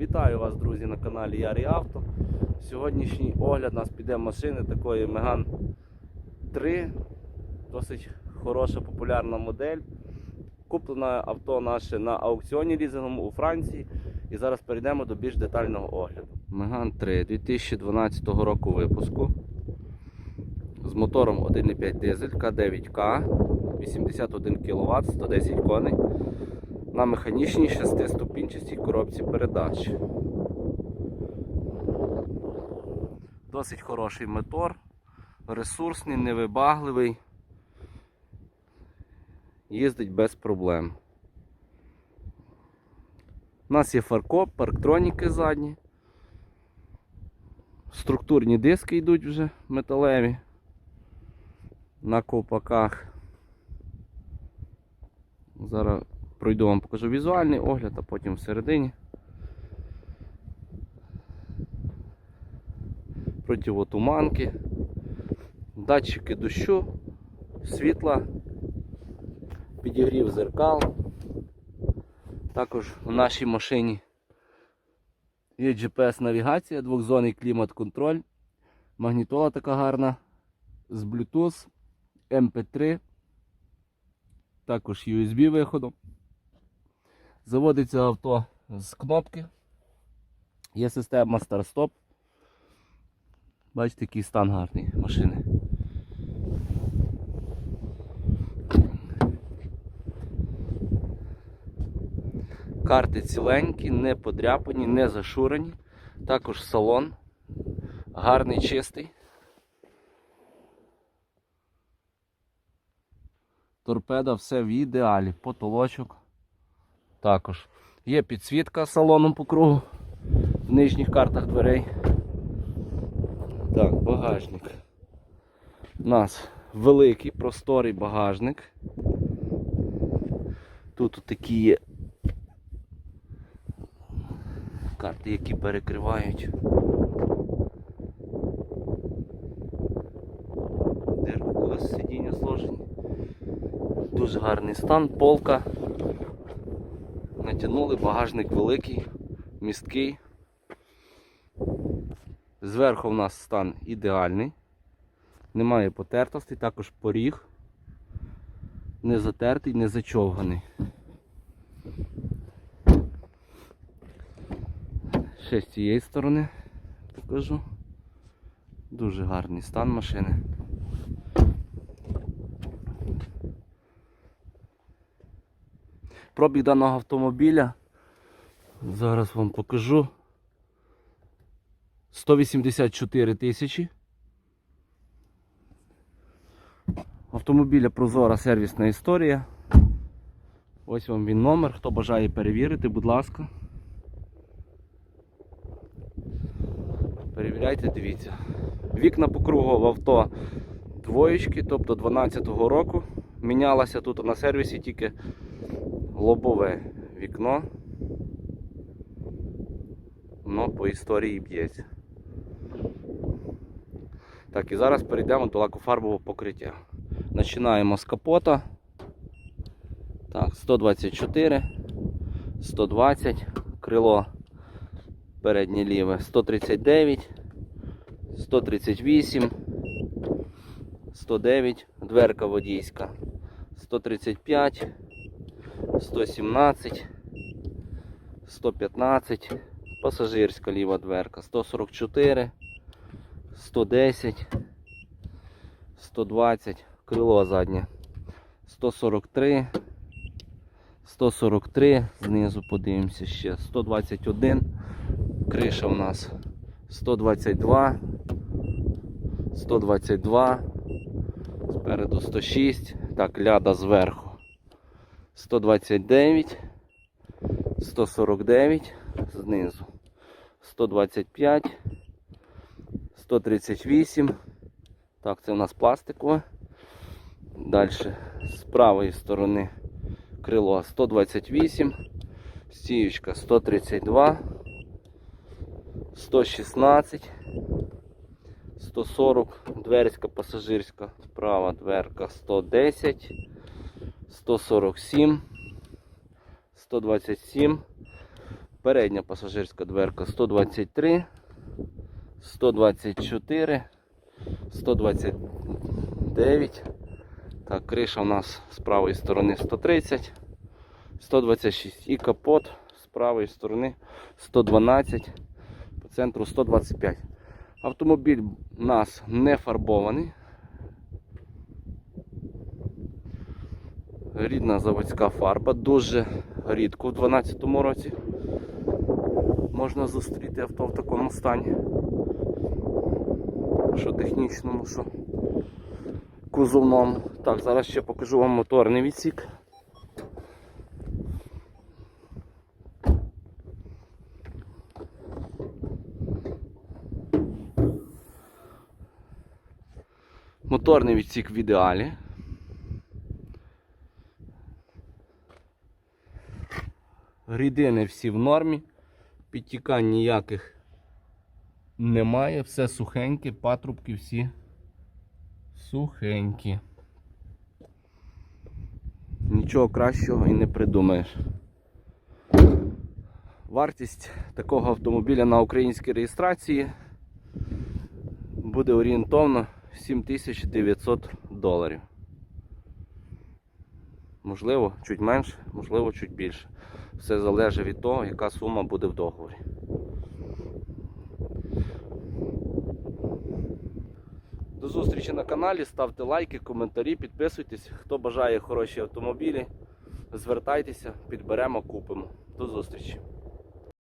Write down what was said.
Вітаю вас, друзі, на каналі Ярі Авто. Сьогоднішній огляд у нас піде машини такої Megane 3. Досить хороша популярна модель. Куплене авто наше на аукціоні лізинговому у Франції. І зараз перейдемо до більш детального огляду. Megane 3 2012 року випуску. З мотором 1,5 дизель К9К, 81 кВт, 110 коней на механічній шестиступінчастій коробці передач. Досить хороший мотор, ресурсний, невибагливий, їздить без проблем. У нас є фаркоп, парктроніки задні, структурні диски йдуть вже металеві на ковпаках. Зараз пройду вам покажу візуальний огляд, а потім всередині. Противотуманки, датчики дощу, світла, підігрів зеркал. Також у нашій машині є GPS-навігація, двохзонний клімат-контроль, магнітола така гарна з Bluetooth, MP3, також USB виходом. Заводиться авто з кнопки. Є система старт-стоп. Бачите, який стан гарний машини. Карти ціленькі, не подряпані, не зашурені. Також салон. Гарний, чистий. Торпеда все в ідеалі. Потолочок. Також є підсвітка салоном по кругу в нижніх картах дверей. Так, багажник. У нас великий просторий багажник. Тут такі є карти, які перекривають. Дирку колес сидіння сложені. Дуже гарний стан, полка. Натягнули, багажник великий, місткий. Зверху в нас стан ідеальний. Немає потертостей, також поріг. Не затертий, не зачовганий. Ще з цієї сторони покажу. Дуже гарний стан машини. Пробіг даного автомобіля. Зараз вам покажу. 184 тисячі. Автомобіля прозора сервісна історія. Ось вам він номер. Хто бажає перевірити, будь ласка. Перевіряйте, дивіться. Вікна по кругу в авто двоєчки, тобто 12-го року. Мінялася тут на сервісі тільки лобове вікно. Воно по історії б'ється. Так, і зараз перейдемо до лакофарбового покриття. Починаємо з капота. Так, 124, 120, крило переднє ліве, 139, 138, 109, дверка водійська, 135, 117, 115, пасажирська ліва дверка, 144, 110, 120, крило заднє, 143, 143, знизу подивимося ще, 121, криша у нас 122, 122, спереду 106, так, ляда зверху. 129, 149 знизу, 125, 138. Так, це у нас пластикове. Далі з правої сторони крило 128, стіючка 132, 116, 140, дверська пасажирська, права дверка 110, 147, 127, Передня пасажирська дверка 123, 124, 129. Так, криша у нас з правої сторони 130, 126 і капот з правої сторони 112, по центру 125. Автомобіль у нас не фарбований. Рідна заводська фарба, дуже рідко в 2012 році можна зустріти авто в такому стані. Що технічному, що кузовному. Так, зараз ще покажу вам моторний відсік. Моторний відсік в ідеалі. Рідини всі в нормі, підтікань ніяких немає, все сухеньке, патрубки всі сухенькі. Нічого кращого і не придумаєш. Вартість такого автомобіля на українській реєстрації буде орієнтовно 7900 доларів. Можливо, чуть менше, можливо, чуть більше. Все залежить від того, яка сума буде в договорі. До зустрічі на каналі, ставте лайки, коментарі, підписуйтесь. Хто бажає хороші автомобілі, звертайтеся, підберемо, купимо. До зустрічі!